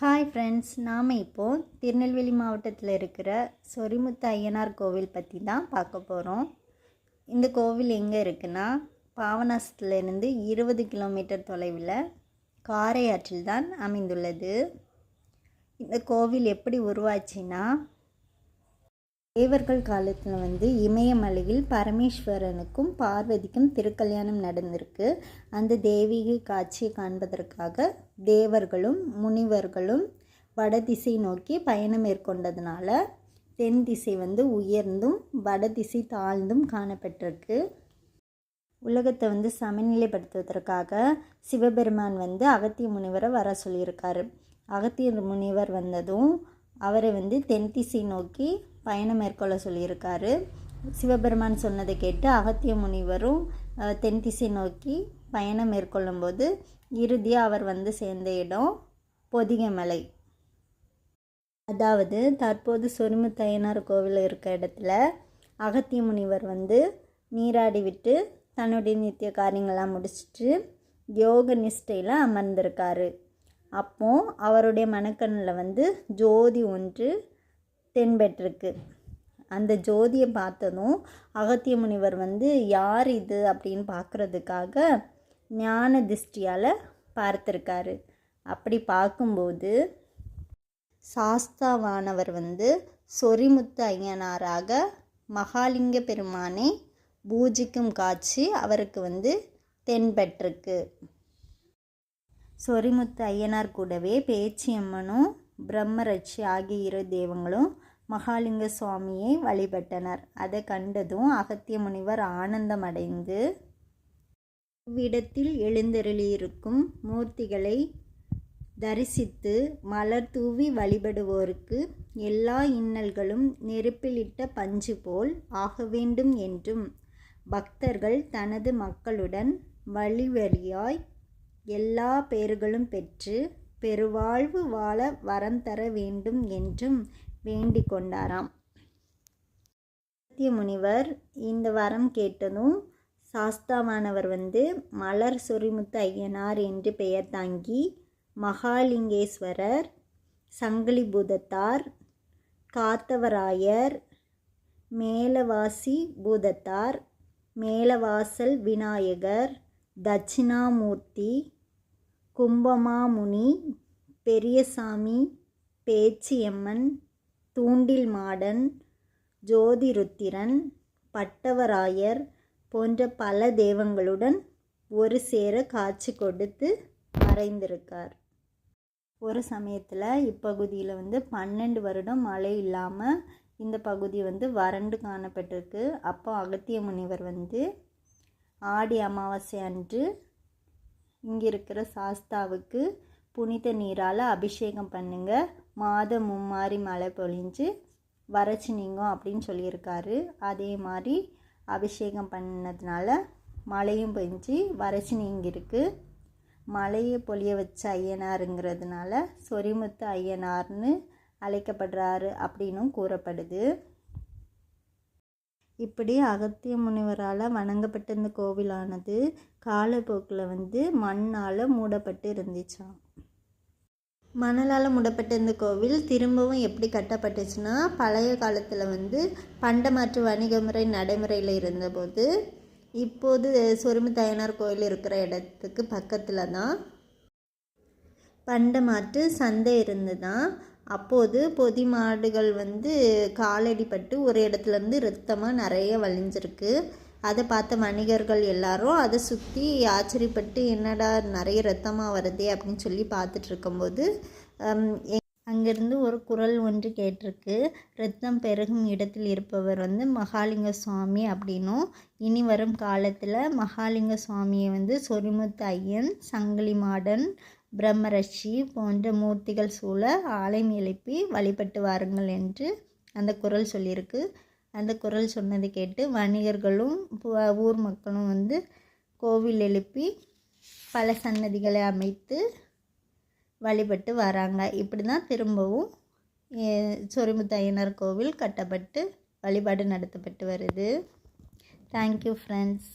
Hi friends நாம் இப்போது திருநெல்வேலி மாவட்டத்தில் இருக்கிற சொரிமுத்து ஐயனார் கோவில் பற்றி தான் பார்க்க போகிறோம் இந்த கோவில் எங்கே இருக்குன்னா பாவனாசத்துலேருந்து இருபது கிலோமீட்டர் தொலைவில் காரையாற்றில் தான் அமைந்துள்ளது. இந்த கோவில் எப்படி உருவாச்சுன்னா தேவர்கள் காலத்தில் வந்து இமயமலையில் பரமேஸ்வரனுக்கும் பார்வதிக்கும் திருக்கல்யாணம் நடந்திருக்கு. அந்த தேவிகை காட்சியை காண்பதற்காக தேவர்களும் முனிவர்களும் வடதிசை நோக்கி பயணம் மேற்கொண்டதுனால தென் திசை வந்து உயர்ந்தும் வடதிசை தாழ்ந்தும் காணப்பட்டிருக்கு. உலகத்தை வந்து சமநிலைப்படுத்துவதற்காக சிவபெருமான் வந்து அகத்திய முனிவரை வர சொல்லியிருக்காரு. அகத்திய முனிவர் வந்ததும் அவரை வந்து தென் திசை நோக்கி பயணம் மேற்கொள்ள சொல்லியிருக்காரு. சிவபெருமான் சொன்னதை கேட்டு அகத்திய முனிவரும் தென் திசை நோக்கி பயணம் மேற்கொள்ளும்போது இறுதியாக அவர் வந்து சேர்ந்த இடம் பொதிகை மலை அதாவது தற்போது சொரிமுத்தையனார் கோவில் இருக்க இடத்துல அகத்திய முனிவர் வந்து நீராடி விட்டு தன்னுடைய நித்திய காரியங்கள்லாம் முடிச்சிட்டு யோக நிஷ்டையில் அமர்ந்திருக்காரு. அப்போ அவருடைய மனக்கண்ணில் வந்து ஜோதி ஒன்று தென்பெற்றிருக்கு. அந்த ஜோதியை பார்த்ததும் அகத்திய முனிவர் வந்து யார் இது? அப்படின்னு பார்க்குறதுக்காக ஞான திருஷ்டியால் பார்த்துருக்காரு. அப்படி பார்க்கும்போது சாஸ்தாவானவர் வந்து சொரிமுத்து ஐயனாராக மகாலிங்க பெருமானை பூஜிக்கும் காட்சி அவருக்கு வந்து தென்பட்டிருக்கு சொரிமுத்து ஐயனார் கூடவே பேச்சியம்மனும் பிரம்மரட்சி ஆகிய இரு தெய்வங்களும் மகாலிங்க சுவாமியை வழிபட்டனர். அதை கண்டதும் அகத்திய முனிவர் ஆனந்தமடைந்து இவ்விடத்தில் எழுந்தருளியிருக்கும் மூர்த்திகளை தரிசித்து மலர் தூவி வழிபடுவோருக்கு எல்லா இன்னல்களும் நெருப்பிலிட்ட பஞ்சு போல் ஆக வேண்டும் என்றும் பக்தர்கள் தனது மக்களுடன் வழி வழியாய் எல்லா பேர்களும் பெற்று பெருவாழ்வு வாழ வரம் தர வேண்டும் என்றும் வேண்டிக் கொண்டாராம். முனிவர் இந்த வரம் கேட்டதும் சாஸ்தாவானவர் வந்து மலர் சொரிமுத்து ஐயனார் என்று பெயர் தாங்கி மகாலிங்கேஸ்வரர் சங்கிலி பூதத்தார் காத்தவராயர் மேலவாசி பூதத்தார் மேலவாசல் விநாயகர் தட்சிணாமூர்த்தி கும்பமாமுனி பெரியசாமி பேச்சியம்மன் தூண்டில் மாடன் ஜோதிருத்திரன் பட்டவராயர் போன்ற பல தெய்வங்களுடன் ஒரு சேர காட்சி கொடுத்து மறைந்திருக்கார். ஒரு சமயத்தில் இப்பகுதியில் வந்து பன்னெண்டு வருடம் மழை இல்லாமல் இந்த பகுதி வந்து வறண்டு காணப்பட்டிருக்கு. அப்போ அகத்திய முனிவர் வந்து ஆடி அமாவாசை அன்று இங்கே இருக்கிற சாஸ்தாவுக்கு புனித நீரால் அபிஷேகம் பண்ணுங்க. மாதம் மும்மாரி மழை பொழிஞ்சு வறட்சி நீங்கும் அப்படின்னு சொல்லியிருக்காரு. அதே மாதிரி அபிஷேகம் பண்ணதுனால மழையும் பெஞ்சு வறட்சி நீங்கிருக்கு மழையை பொழிய வச்ச ஐயனாருங்கிறதுனால சொரிமுத்து ஐயனார்னு அழைக்கப்படுறாரு அப்படின்னும் கூறப்படுது. இப்படி அகத்திய முனிவரால் வணங்கப்பட்ட இந்த கோவிலானது காலப்போக்கில் வந்து மண்ணால் மூடப்பட்டு இருந்துச்சாம். மணலால் மூடப்பட்ட இந்த கோவில் திரும்பவும் எப்படி கட்டப்பட்டுச்சுன்னா பழைய காலத்தில் வந்து பண்டமாற்று வணிக முறை நடைமுறையில் இருந்தபோது இப்போது சொருமுத்தையனார் கோயில் இருக்கிற இடத்துக்கு பக்கத்தில் தான் பண்டமாற்று சந்தை இருந்துதான் அப்போது பொதி மாடுகள் வந்து காலடிப்பட்டு ஒரு இடத்துலேருந்து ரத்தமாக நிறைய வழிஞ்சிருக்கு. அதை பார்த்த வணிகர்கள் எல்லாரும் அதை சுற்றி ஆச்சரியப்பட்டு என்னடா நிறைய ரத்தமாக வருதே அப்படின்னு சொல்லி பார்த்துட்டு இருக்கும்போது அங்கிருந்து ஒரு குரல் ஒன்று கேட்டிருக்கு. ரத்தம் பெருகும் இடத்தில் இருப்பவர் வந்து மகாலிங்க சுவாமி அப்படின்னும். இனி வரும் காலத்தில் மகாலிங்க சுவாமியை வந்து சொரிமுத்து ஐயன் சங்கிலி மாடன் பிரம்மரட்சி போன்ற மூர்த்திகள் சூழ ஆலயம் எழுப்பி வழிபட்டு வாருங்கள் என்று அந்த குரல் சொல்லியிருக்கு. அந்த குரல் சொன்னதை கேட்டு வணிகர்களும் ஊர் மக்களும் வந்து கோவில் எழுப்பி பல சன்னதிகளை அமைத்து வழிபட்டு வராங்க. இப்படி தான் திரும்பவும் சொரிமுத்தையனர் கோவில் கட்டப்பட்டு வழிபாடு நடத்தப்பட்டு வருது. Thank you friends